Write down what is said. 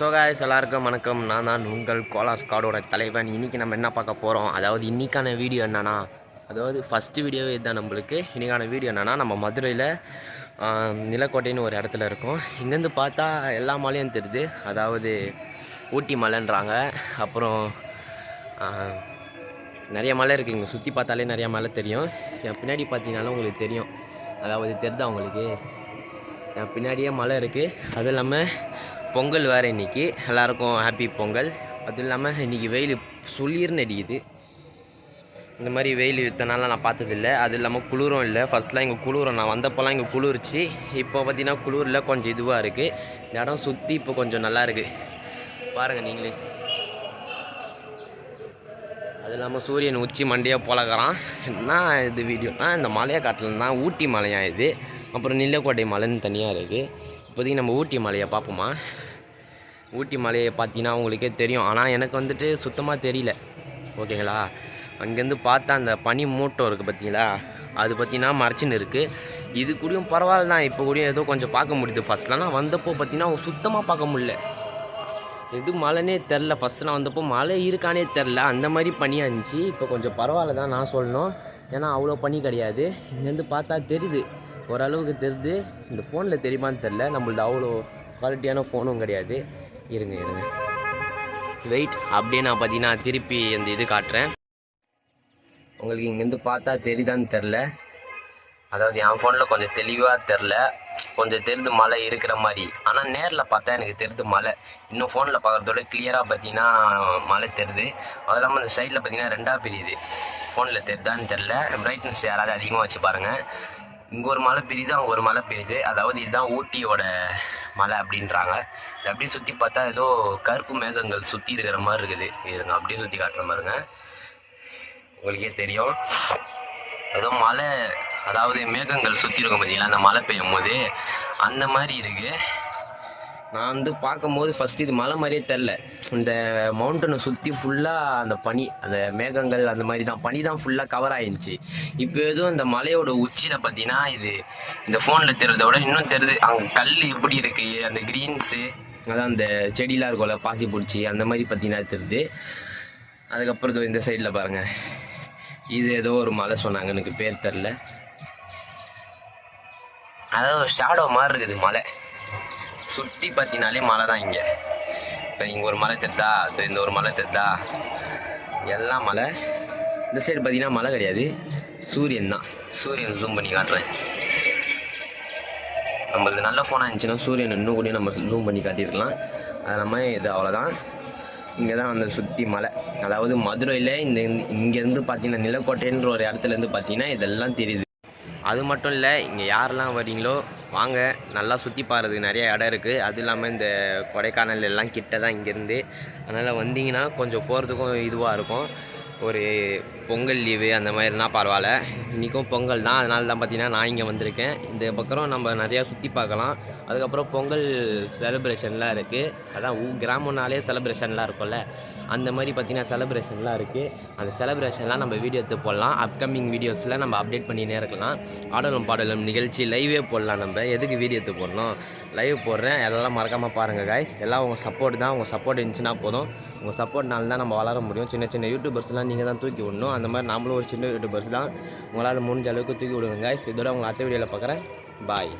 So guys எல்லாருக்கும் வணக்கம். நான் தான் உங்கள் கோலாஸ் ஸ்காடோட தலைவன். இன்றைக்கி நம்ம என்ன பார்க்க போகிறோம் அதாவது இன்றைக்கான வீடியோ என்னென்னா அதாவது ஃபஸ்ட்டு வீடியோவே இதுதான் நம்மளுக்கு. இன்றைக்கான வீடியோ என்னென்னா நம்ம மதுரையில் நிலக்கோட்டைன்னு ஒரு இடத்துல இருக்கோம். இங்கேருந்து பார்த்தா எல்லா மலையும் தெரியுது. அதாவது ஊட்டி மலைன்றாங்க. அப்புறம் நிறைய மலை இருக்குது இங்கே சுற்றி பார்த்தாலே நிறைய மலை தெரியும். என் பின்னாடி பார்த்தீங்கன்னாலும் உங்களுக்கு தெரியும். அதாவது தெரிதா உங்களுக்கு? என் பின்னாடியே மலை இருக்குது அதுவும் இல்லாமல் பொங்கல் வேறு இன்றைக்கி எல்லாருக்கும் ஹாப்பி பொங்கல். அதுவும் இல்லாமல் இன்றைக்கி வெயில் சுளீர்னு அடிக்குது. இந்த மாதிரி வெயில் இத்தனால நான் பார்த்ததில்ல. அது இல்லாமல் குளிரும் இல்லை. ஃபஸ்ட்லாம் இங்கே குளிரும். நான் வந்தப்போலாம் இங்கே குளிர்ச்சி. இப்போ பார்த்தீங்கன்னா குளிரில் கொஞ்சம் இதுவாக இருக்குது இந்த இடம் சுற்றி இப்போ கொஞ்சம் நல்லா இருக்குது பாருங்கள் நீங்களே. அது இல்லாமல் சூரியன் உச்சி மண்டையாக போலக்கிறான். என்ன இது வீடியோனா இந்த மலையை காட்டில் தான் ஊட்டி மலையாக இது. அப்புறம் நிலக்கோட்டை மலைன்னு தனியாக இருக்குது இப்போதைக்கு நம்ம ஊட்டி மலையை பார்ப்போமா? ஊட்டி மலையை பார்த்தீங்கன்னா உங்களுக்கே தெரியும். ஆனால் எனக்கு வந்துட்டு சுத்தமாக தெரியல. ஓகேங்களா? அங்கேருந்து பார்த்தா அந்த பனி மூட்டம் இருக்குது பார்த்தீங்களா? அது பார்த்தீங்கன்னா மறைச்சின்னு இருக்குது இது கூடயும் பரவாயில்ல தான். இப்போ கூடயும் ஏதோ கொஞ்சம் பார்க்க முடியுது. ஃபஸ்ட்லாம் நான் வந்தப்போ பார்த்தீங்கன்னா சுத்தமாக பார்க்க முடியல. எது மழைனே தெரில. ஃபஸ்ட்டு நான் வந்தப்போ மழை இருக்கானே தெரில. அந்த மாதிரி பனியாக இருந்துச்சு. இப்போ கொஞ்சம் பரவாயில்ல தான் நான் சொல்லணும். ஏன்னா அவ்வளோ பனி கிடையாது. இங்கேருந்து பார்த்தா தெரியுது. ஓரளவுக்கு தெரியுது இந்த ஃபோனில் தெரியுமான்னு தெரில நம்மளது அவ்வளோ குவாலிட்டியான ஃபோனும் கிடையாது. இருங்க இருங்க. வெயிட் அப்படியே நான் பார்த்தீங்கன்னா திருப்பி அந்த இது காட்டுறேன். உங்களுக்கு இங்கேருந்து பார்த்தா தெரியுதான்னு தெரில அதாவது என் ஃபோனில் கொஞ்சம் தெளிவாக தெரில கொஞ்சம் தெரிந்து மழை இருக்கிற மாதிரி. ஆனால் நேரில் பார்த்தா எனக்கு தெரிந்து மழை. இன்னும் ஃபோனில் பார்க்குறதோட கிளியராக பார்த்தீங்கன்னா மழை தெரியுது. அது இல்லாமல் அந்த சைடில் பார்த்தீங்கன்னா ரெண்டாக பிரியுது. ஃபோனில் தெரிதான்னு தெரில பிரைட்னஸ் யாராவது அதிகமாக வச்சு பாருங்கள் இங்கே ஒரு மலை பிரியுது அங்கே ஒரு மலை பிரியுது அதாவது இதுதான் ஊட்டியோட மலை அப்படின்றாங்க. இது அப்படியே சுற்றி பார்த்தா ஏதோ கருப்பு மேகங்கள் சுற்றி இருக்கிற மாதிரி இருக்குது. இதுங்க அப்படியே சுற்றி காட்டுற மாதிரிங்க. உங்களுக்கே தெரியும். ஏதோ மலை அதாவது மேகங்கள் சுற்றி இருக்கும் பார்த்தீங்களா அந்த மழை பெய்யும் போது அந்த மாதிரி இருக்குது நான் வந்து பார்க்கும்போது ஃபஸ்ட்டு இது மலை மாதிரியே தெரில இந்த மவுண்டனை சுற்றி ஃபுல்லாக அந்த பனி அந்த மேகங்கள் அந்த மாதிரி தான். பனி தான் ஃபுல்லாக கவர் ஆகிருந்துச்சி இப்போ எதுவும் இந்த மலையோட உச்சியில் பார்த்தீங்கன்னா இது இந்த ஃபோனில் தெரிறத விட இன்னும் தெரியுது. அங்கே கல் எப்படி இருக்குது அந்த க்ரீன்ஸு அதான் அந்த செடியெலாம் இருக்கும்ல பாசி பிடிச்சி அந்த மாதிரி பார்த்தீங்கன்னா தெரியுது. அதுக்கப்புறம் இந்த சைடில் பாருங்கள் இது ஏதோ ஒரு மலை சொன்னாங்க எனக்கு பேர் தெரில அதாவது ஒரு ஷேடோ மாதிரி இருக்குது மலை. சுற்றி பார்த்தினாலே மலை தான் இங்கே. இப்போ இங்கே ஒரு மலை தெரிதா இந்த ஒரு மலை தெரிதா எல்லாம் மலை இந்த சைடு பார்த்தீங்கன்னா மலை கிடையாது. சூரியன் தான். சூரியன் ஜூம் பண்ணி காட்டுறேன். நம்மளது நல்ல ஃபோனாக இருந்துச்சுன்னா சூரியன் இன்னும் கூட நம்ம ஜூம் பண்ணி காட்டியிருக்கலாம். அது நம்ம இது அவ்வளோதான் இங்கே தான் அந்த சுற்றி மலை. அதாவது மதுரையில் இந்த இங்கேருந்து பார்த்தீங்கன்னா நிலக்கோட்டைன்ற ஒரு இடத்துலேருந்து பார்த்தீங்கன்னா இதெல்லாம் தெரியுது. அது மட்டும் இல்லை இங்கே யாரெல்லாம் வரீங்களோ வாங்க. நல்லா சுற்றி பாடுறதுக்கு நிறைய இடம் இருக்குது அதுவும் இல்லாமல் இந்த கொடைக்கானல் எல்லாம் கிட்ட தான் இங்கேருந்து அதனால் வந்தீங்கன்னா கொஞ்சம் போகிறதுக்கும் இதுவாக இருக்கும். ஒரு பொங்கல் லீவு அந்த மாதிரி இருந்தால் பரவாயில்ல. இன்றைக்கும் பொங்கல் தான். அதனால தான் பார்த்தீங்கன்னா நான் இங்கே வந்திருக்கேன். இந்த பக்கம் நம்ம நிறையா சுற்றி பார்க்கலாம். அதுக்கப்புறம் பொங்கல் செலிப்ரேஷன்லாம் இருக்குது அதான் ஊ கிராமம்னாலே செலிப்ரேஷன்லாம் இருக்கும்ல. அந்த மாதிரி பார்த்தீங்கன்னா செலிப்ரேஷன்லாம் இருக்குது அந்த செலிப்ரேஷன்லாம் நம்ம வீடியோ எடுத்து போடலாம். அப்கமிங் வீடியோஸில் நம்ம அப்டேட் பண்ணினே இருக்கலாம். ஆடலும் பாடலும் நிகழ்ச்சி லைவே போடலாம் நம்ம. எதுக்கு வீடியோ எடுத்து போடணும்? லைவ் போடுறேன். எல்லாம் மறக்காமல் பாருங்கள் காய்ஸ் எல்லாம் உங்கள் சப்போர்ட் தான். உங்கள் சப்போர்ட் இருந்துச்சுன்னா போதும். உங்கள் சப்போர்ட்னால தான் நம்ம வளர முடியும். சின்ன சின்ன யூடியூபர்ஸ்லாம் நீங்கள் தான் தூக்கி விடணும். அந்த மாதிரி நாமளும் ஒரு சின்ன யூடியூபர்ஸ் தான் உங்களால் முடிஞ்ச அளவுக்கு தூக்கி விடுங்க கைஸ் இதோட உங்களை அடுத்த வீடியோவில் பார்க்குறேன். பாய்